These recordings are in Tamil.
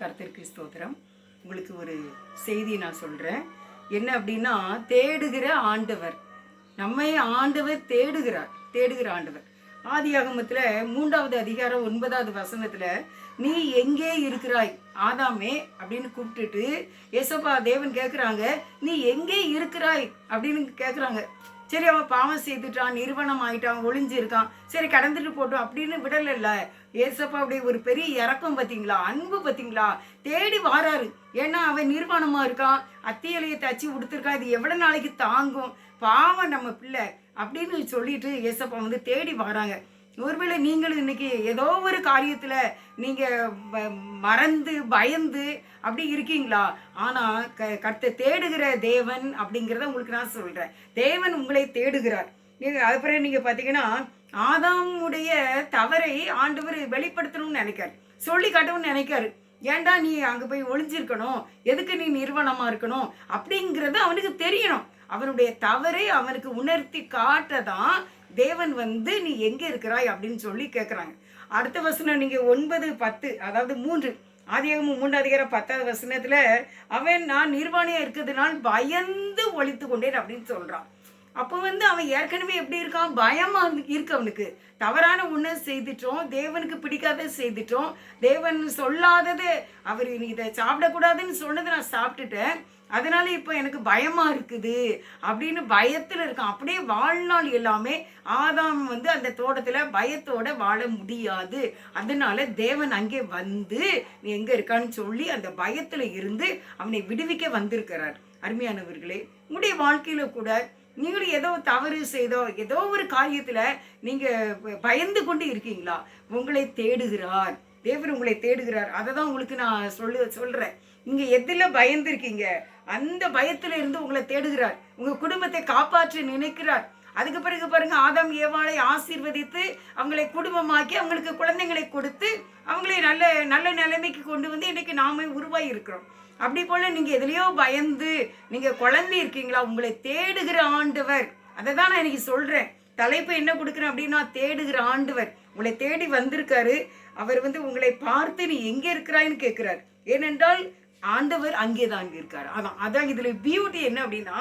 கர்த்தருக்கு ஸ்தோத்திரம். உங்களுக்கு ஒரு செய்தி நான் சொல்கிறேன் என்ன அப்படின்னா தேடுகிற ஆண்டவர். நம்மை ஆண்டவர் தேடுகிறார். தேடுகிற ஆண்டவர். ஆதியாகமத்தில் மூன்றாவது அதிகாரம் ஒன்பதாவது வசனத்தில் நீ எங்கே இருக்கிறாய்? ஆதாமே அப்படின்னு கூப்பிட்டுட்டு ஏசப்பா தேவன் கேட்குறாங்க நீ எங்கே இருக்கிறாய்? அப்படின்னு கேட்குறாங்க சரி அவன் பாவம் செய்துட்டான் நிறுவனம் ஆயிட்டான் ஒளிஞ்சிருக்கான். சரி கடந்துட்டு போட்டோம் அப்படின்னு விடலைல்ல. ஏசப்பா அப்படி ஒரு பெரிய இறக்கம் பார்த்தீங்களா? அன்பு பார்த்தீங்களா? தேடி வாராரு. ஏன்னா அவன் நிர்வாணமா இருக்கான். அத்தியலையை தச்சு கொடுத்துருக்கான் இது எவ்வளோ நாளைக்கு தாங்கும்? பாவம் நம்ம பிள்ளை அப்படின்னு சொல்லிட்டு ஏசப்பா வந்து தேடி வராங்க. ஒருவேளை நீங்களும் இன்னைக்கு ஏதோ ஒரு காரியத்தில் நீங்கள் மறந்து பயந்து அப்படி இருக்கீங்களா? ஆனால் க கர்த்த தேடுகிற தேவன் அப்படிங்கிறத உங்களுக்கு நான் சொல்கிறேன் தேவன் உங்களை தேடுகிறார். நீங்கள் அதுக்கப்புறம் நீங்கள் பார்த்தீங்கன்னா ஆதாமுடைய தவறை ஆண்டவர் வெளிப்படுத்தணும்னு நினைக்காரு. சொல்லி காட்டணும்னு நினைக்காரு. ஏன்டா நீ அங்கே போய் ஒளிஞ்சிருக்கணும்? எதுக்கு நீ நிறுவனமாக இருக்கணும்? அப்படிங்கிறது அவனுக்கு தெரியணும். அவனுடைய தவறை அவனுக்கு உணர்த்தி காட்ட தான் தேவன் வந்து நீ எங்கே இருக்கிறாய் அப்படின்னு சொல்லி கேட்குறாங்க அடுத்த வசனம் நீங்கள் ஒன்பது பத்து அதாவது மூன்று. ஆதியாகமும் மூன்று அதிகாரம் பத்தாவது வசனத்தில் அவன் நான் நிர்வாணியாக இருக்கிறதுனால் பயந்து ஒழித்து கொண்டேன் அப்படின்னு சொல்கிறான் அப்போ வந்து அவன் ஏற்கனவே எப்படி இருக்கான்? பயமா இருக்கு அவனுக்கு. தவறான ஒன்று செய்துட்டோம் தேவனுக்கு பிடிக்காத செய்துட்டோம். தேவன் சொல்லாதது அவர் இதை சாப்பிடக்கூடாதுன்னு சொன்னதை நான் சாப்பிட்டுட்டேன். அதனால இப்போ எனக்கு பயமா இருக்குது அப்படின்னு பயத்தில் இருக்கான். அப்படியே வாழ்நாள் எல்லாமே ஆதாம் வந்து அந்த தோட்டத்தில் பயத்தோட வாழ முடியாது. அதனால தேவன் அங்கே வந்து நீ எங்கே இருக்கான்னு சொல்லி அந்த பயத்தில் இருந்து அவனை விடுவிக்க வந்திருக்கிறார். அருமையானவர்களே உங்களுடைய வாழ்க்கையில கூட நீங்களும் ஏதோ தவறு செய்தோ ஏதோ ஒரு காரியத்தில் நீங்கள் பயந்து கொண்டு இருக்கீங்களா? உங்களை தேடுகிறார். தேவர் உங்களை தேடுகிறார். அதை தான் உங்களுக்கு நான் சொல்லு சொல்கிறேன் நீங்கள் எதில் பயந்துருக்கீங்க அந்த பயத்தில் இருந்து உங்களை தேடுகிறார். உங்கள் குடும்பத்தை காப்பாற்ற நினைக்கிறார். அதுக்கு பிறகு பாருங்க ஆதாம் ஏவாளை ஆசீர்வதித்து அவங்களை குடும்பமாக்கி அவங்களுக்கு குழந்தைங்களை கொடுத்து அவங்களை நல்ல நல்ல நிலைமைக்கு கொண்டு வந்து இன்னைக்கு நாம உருவாகி இருக்கிறோம். அப்படி போல நீங்க எதுலேயோ பயந்து நீங்க குழந்தை இருக்கீங்களா? உங்களை தேடுகிற ஆண்டவர். அதை தான் நான் இன்னைக்கு சொல்றேன். தலைப்பு என்ன கொடுக்குறேன் அப்படின்னா தேடுகிற ஆண்டவர். உங்களை தேடி வந்திருக்காரு. அவர் வந்து உங்களை பார்த்து நீ எங்கே இருக்கிறாய்ன்னு கேட்குறாரு. ஏனென்றால் ஆண்டவர் அங்கே தான் இருக்காரு அதான் அதான் இதில் பியூட்டி என்ன அப்படின்னா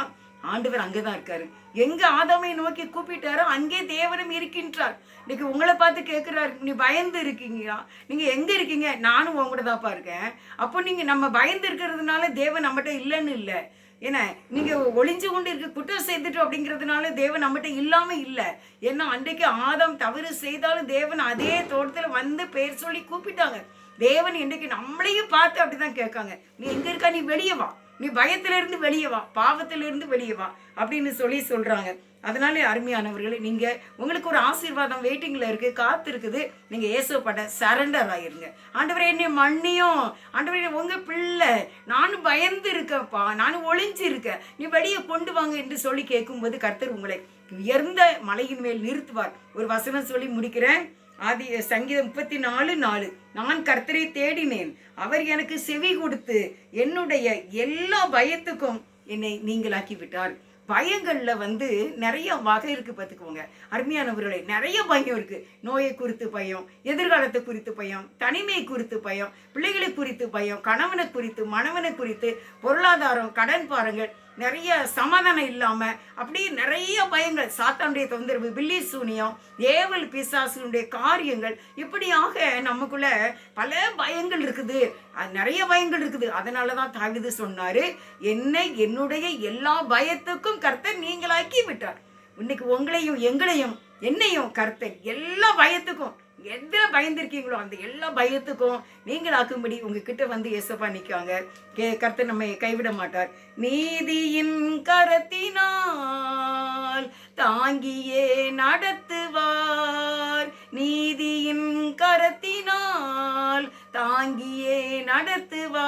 ஆண்டவர் அங்கே தான் இருக்காரு. எங்க ஆதாமை நோக்கி கூப்பிட்டாரோ அங்கே தேவனும் இருக்கின்றார். இன்னைக்கு உங்களை பார்த்து கேட்குறாரு நீ பயந்து இருக்கீங்களா? நீங்க எங்க இருக்கீங்க? நானும் உங்கள்கிட்ட கூட தான்ப்பா இருக்கேன். அப்போ நீங்க நம்ம பயந்து இருக்கிறதுனால தேவன் நம்மகிட்ட இல்லைன்னு இல்லை. ஏன்னா நீங்க ஒளிஞ்சு கொண்டு இருக்க குற்றம் செய்துட்டோம் அப்படிங்கிறதுனால தேவன் நம்மகிட்ட இல்லாம இல்லை. ஏன்னா அன்றைக்கு ஆதாம் தவறு செய்தாலும் தேவன் அதே தோட்டத்துல வந்து பேர் சொல்லி கூப்பிட்டாங்க. தேவன் இன்றைக்கு நம்மளையும் பார்த்து அப்படிதான் கேட்காங்க. நீ எங்க இருக்கா? நீ வெளியே வா. நீ பயத்திலிருந்து வெளியே வா பாவத்திலிருந்து வெளியே வா அப்படின்னு சொல்லி சொல்கிறாங்க அதனால அருமையானவர்களே நீங்கள் உங்களுக்கு ஒரு ஆசீர்வாதம் வெயிட்டிங்கில் இருக்குது காத்து இருக்குது நீங்கள் ஏசப்பட சரண்டர் ஆயிருங்க. ஆண்டவரே என்னை மன்னியும். ஆண்டவரே உங்கள் பிள்ளை. நானும் பயந்து இருக்கேன்ப்பா நானும் ஒளிஞ்சு இருக்கேன் நீ வெளியே கொண்டு வாங்க என்று சொல்லி கேட்கும்போது கர்த்தர் உங்களை உயர்ந்த மலையின் மேல் நிறுத்துவார். ஒரு வசனம் சொல்லி முடிக்கிறேன். ஆதி சங்கீதம் முப்பத்தி நாலு. நாலு நான் கர்த்தரை தேடினேன். அவர் எனக்கு செவி கொடுத்து என்னுடைய எல்லா பயத்துக்கும் என்னை நீங்களாக்கி விட்டார் பயங்களில் வந்து நிறைய வகை இருக்குது பார்த்துக்கோங்க. அருமையானவர்களே நிறைய பயம் இருக்குது நோயை குறித்து பயம் எதிர்காலத்தை குறித்து பயம் தனிமை குறித்து பயம் பிள்ளைகளை குறித்து பயம் கணவனை குறித்து மணவனை குறித்து பொருளாதாரம் கடன் பாருங்கள். நிறைய சமாதானம் இல்லாமல் அப்படியே நிறைய பயங்கள் சாத்தானுடைய தொந்தரவு பில்லி சூனியம் ஏவல் பிசாசுடைய காரியங்கள் இப்படியாக நமக்குள்ள பல பயங்கள் இருக்குது. அது நிறைய பயங்கள் இருக்குது. அதனால தான் தாவிது சொன்னார் என்னை என்னுடைய எல்லா பயத்துக்கும் கர்த்தர் நீங்களாக்கி விட்டார். இன்னைக்கு உங்களையும் எங்களையும் என்னையும் கர்த்தர் எல்லா பயத்துக்கும் எதில் பயந்துருக்கீங்களோ அந்த எல்லா பயத்துக்கும் நீங்களாக்கும்படி உங்ககிட்ட வந்து எசப்பா நிற்காங்க கே கர்த்தர் நம்மை கைவிட மாட்டார். நீதியின் கரத்தினால் தாங்கியே நடத்துவார். நீதியின் கரத்தினால் தாங்கியே நடத்துவார்.